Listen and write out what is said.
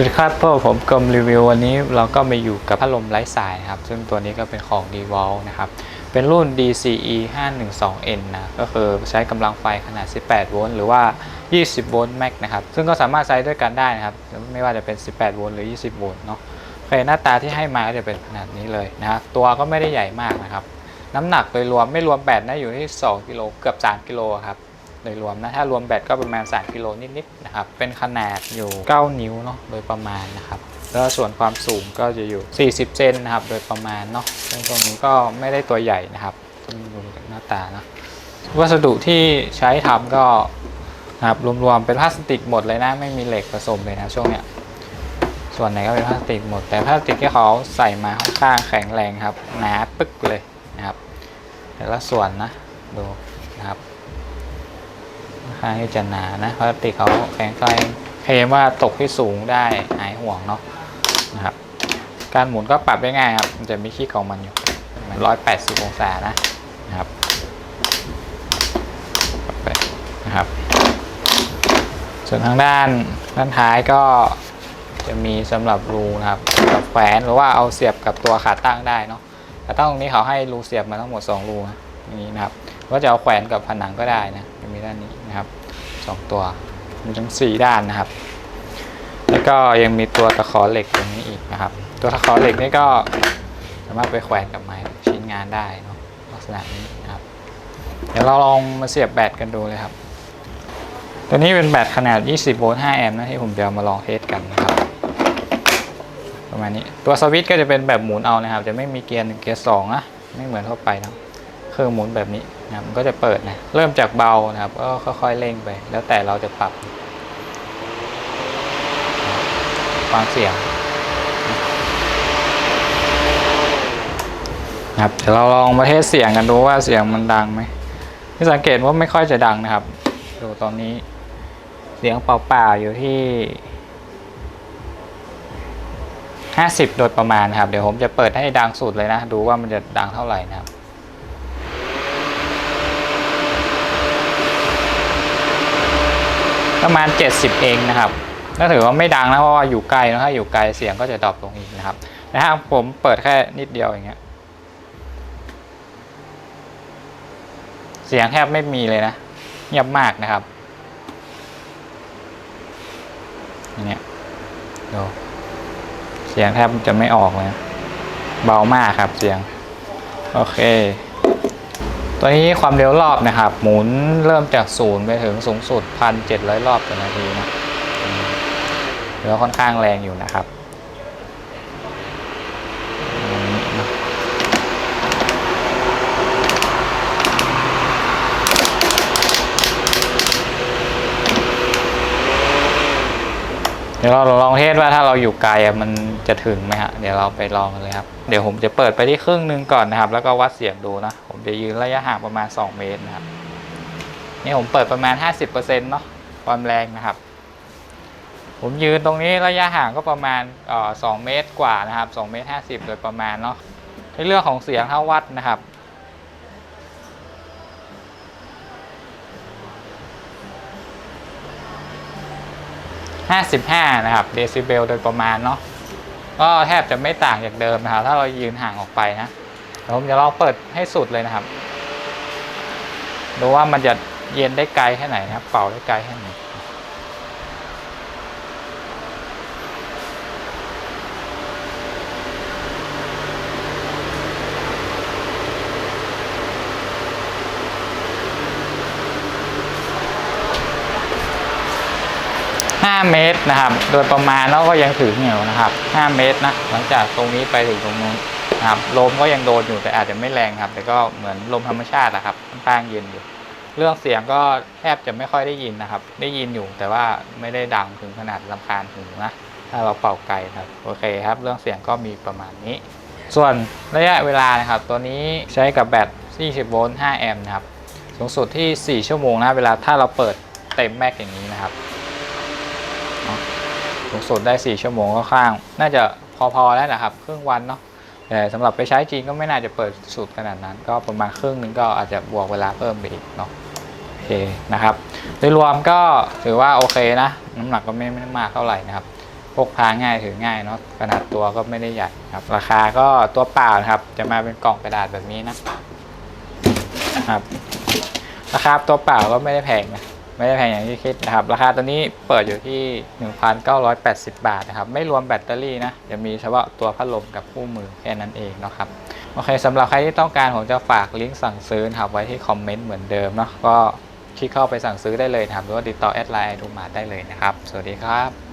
สวัสดีครับพวกผมกลมรีวิววันนี้เราก็มาอยู่กับพัดลมไร้สายครับ ซึ่งตัวนี้ก็เป็นของ d w a l นะครับ เป็นรุ่น DCE 512N นะ ก็คือใช้กำลังไฟขนาด 18 โวลต์หรือว่า 20 โวลต์แม็กนะครับ ซึ่งก็สามารถใช้ด้วยกันได้นะครับ ไม่ว่าจะเป็น 18 โวลต์หรือ 20 โวลต์เนาะโอเคหน้าตาที่ให้มาก็จะเป็นขนาดนี้เลยนะตัวก็ไม่ได้ใหญ่มากนะครับ น้ำหนักโดยรวมไม่รวมแบตนะอยู่ที่ 2 กิโลเกือบ 3 กิโลครับ โดยรวมนะถ้ารวมแบตก็ประมาณ3กิโลนิดๆนะครับเป็นขนาดอยู่ 9 นิ้วเนาะโดยประมาณนะครับแล้วส่วนความสูงก็จะอยู่ 40 เซนนะครับ โดยประมาณเนาะซึ่งตรงนี้ก็ไม่ได้ตัวใหญ่นะครับซึ่งดูจากหน้าตาเนาะวัสดุที่ใช้ทำก็นะครับรวมๆเป็นพลาสติกหมดเลยนะไม่มีเหล็กผสมเลยนะช่วงเนี้ยส่วนไหนก็เป็นพลาสติกหมด แต่พลาสติกที่เขาใส่มาค่อนข้างแข็งแรงครับหนาปึ๊กเลยนะครับ แต่ละส่วนนะดูนะครับ ข้างที่จะหนานะพลาสติเขาแข็งแรงเคลมว่าตกที่สูงได้หายห่วงเนาะนะครับ การหมุนก็ปรับได้ง่ายครับมันจะมีขี้ของมันอยู่ร้อยแปดสิบองศานะนะครับปรับไปนะครับ ส่วนทางด้านด้านท้ายก็จะมีสำหรับรูนะครับกับแขวนหรือว่าเอาเสียบกับตัวขาตั้งได้เนาะขาตั้งตรงนี้เขาให้รูเสียบมาทั้งหมด 2 รูนะอย่างนี้นะครับ ว่าจะเอาแขวนกับผนังก็ได้นะมีด้านนี้นะครับสองตัวมีทั้งสี่ด้านนะครับ แล้วก็ยังมีตัวตะขอเหล็กตรงนี้อีกนะครับ ตัวตะขอเหล็กนี่ก็สามารถไปแขวนกับไม้ชิ้นงานได้เนาะลักษณะนี้นะครับ เดี๋ยวเราลองมาเสียบแบตกันดูเลยครับ ตัวนี้เป็นแบตขนาด 20 โวลต์ 5 แอมป์นะที่ผมจะมาลองเทสกันนะครับประมาณนี้ตัวสวิตช์ก็จะเป็นแบบหมุนเอานะครับ จะไม่มีเกียร์หนึ่งเกียร์สองนะไม่เหมือนทั่วไปนะ คือหมุนแบบนี้นะครับมันก็จะเปิดนะเริ่มจากเบานะครับก็ค่อยๆเร่งไป แล้วแต่เราจะปรับฟังเสียงนะครับเดี๋ยวเราลองมาเทสเสียงกันดูว่าเสียงมันดังไหมที่สังเกตว่าไม่ค่อยจะดังนะครับ ดูตอนนี้เสียงเปล่าๆอยู่ที่ 50 โดยประมาณนะครับ เดี๋ยวผมจะเปิดให้ดังสุดเลยนะ ดูว่ามันจะดังเท่าไหร่นะครับ ประมาณ 70 เองนะครับก็ถือว่าไม่ดังนะเพราะว่าอยู่ไกลนะถ้าอยู่ไกลเสียงก็จะดรอปลงอีกนะครับนะฮะผมเปิดแค่นิดเดียวอย่างเงี้ยเสียงแทบไม่มีเลยนะเงียบมากนะครับเนี้ยดูเสียงแทบจะไม่ออกเลยเบามากครับเสียง โอเค ตัวนี้ความเร็วรอบนะครับ หมุนเริ่มจากศูนย์ไปถึงสูงสุด1,700รอบต่อนาทีนะเรือว่าค่อนข้างแรงอยู่นะครับอืมนะ เดี๋ยวเราลองเทสว่าถ้าเราอยู่ไกลมันจะถึงไหมฮะ เดี๋ยวเราไปลองกันเลยครับ เดี๋ยวผมจะเปิดไปที่ครึ่งหนึ่งก่อนนะครับ แล้วก็วัดเสียงดูนะ ผมจะยืนระยะห่างประมาณ 2 เมตรนะครับ นี่ผมเปิดประมาณ 50%เนาะความแรงนะครับ ผมยืนตรงนี้ระยะห่างก็ประมาณเอ่อ2เมตรกว่านะครับ2เมตร50โดยประมาณเนาะในเรื่องของเสียงถ้าวัดนะครับ 55 นะครับเดซิเบลโดยประมาณเนาะก็แทบจะไม่ต่างจากเดิมนะครับ ถ้าเรายืนห่างออกไปนะผมจะลองเปิดให้สุดเลยนะครับ ดูว่ามันจะเย็นได้ไกลแค่ไหนนะครับ เป่าได้ไกลแค่ไหน 5 เมตรนะครับ โดยประมาณแล้วก็ยังถึงอยู่นะครับ 5 เมตรนะ หลังจากตรงนี้ไปถึงตรงนู้นนะครับลมก็ยังโดนอยู่แต่อาจจะไม่แรงครับ แต่ก็เหมือนลมธรรมชาตินะครับค่อนข้างเย็นอยู่ เรื่องเสียงก็แทบจะไม่ค่อยได้ยินนะครับ ได้ยินอยู่แต่ว่าไม่ได้ดังถึงขนาดลำคาญหูนะ ถ้าเราเป่าไกลครับ โอเคครับ เรื่องเสียงก็มีประมาณนี้ ส่วนระยะเวลานะครับ ตัวนี้ใช้กับแบต40โวลต์ 5 แอมป์นะครับ สูงสุดที่ 4 ชั่วโมงนะ เวลาถ้าเราเปิดเต็มแม็กอย่างนี้นะครับ สูงสุดได้ 4 ชั่วโมงก็ข้าง น่าจะพอๆแล้วนะครับ ครึ่งวันเนาะแต่สำหรับไปใช้จริงก็ไม่น่าจะเปิดสุดขนาดนั้น ก็ประมาณครึ่งนึงก็อาจจะบวกเวลาเพิ่มไปอีกเนาะโอเคนะครับโดยรวมก็ถือว่าโอเคนะน้ำหนักก็ไม่ไม่มากเท่าไหร่นะครับพกพาง่ายถือง่ายเนาะขนาดตัวก็ไม่ได้ใหญ่ครับ ราคาก็ตัวเปล่านะครับ จะมาเป็นกล่องกระดาษแบบนี้นะครับ ราคาตัวเปล่าก็ไม่ได้แพงนะ ไม่ได้แพงอย่างที่คิดนะครับ ราคาตัวนี้เปิดอยู่ที่ 1,980 บาทนะครับ ไม่รวมแบตเตอรี่นะจะมีเฉพาะตัวพัดลมกับคู่มือแค่นั้นเองนะครับโอเคสำหรับใครที่ต้องการผมจะฝากลิงก์สั่งซื้อครับไว้ที่คอมเมนต์เหมือนเดิมเนาะก็คลิกเข้าไปสั่งซื้อได้เลยนะครับหรือว่าติดต่อแอดไลน์ดูมาได้เลยนะครับ สวัสดีครับ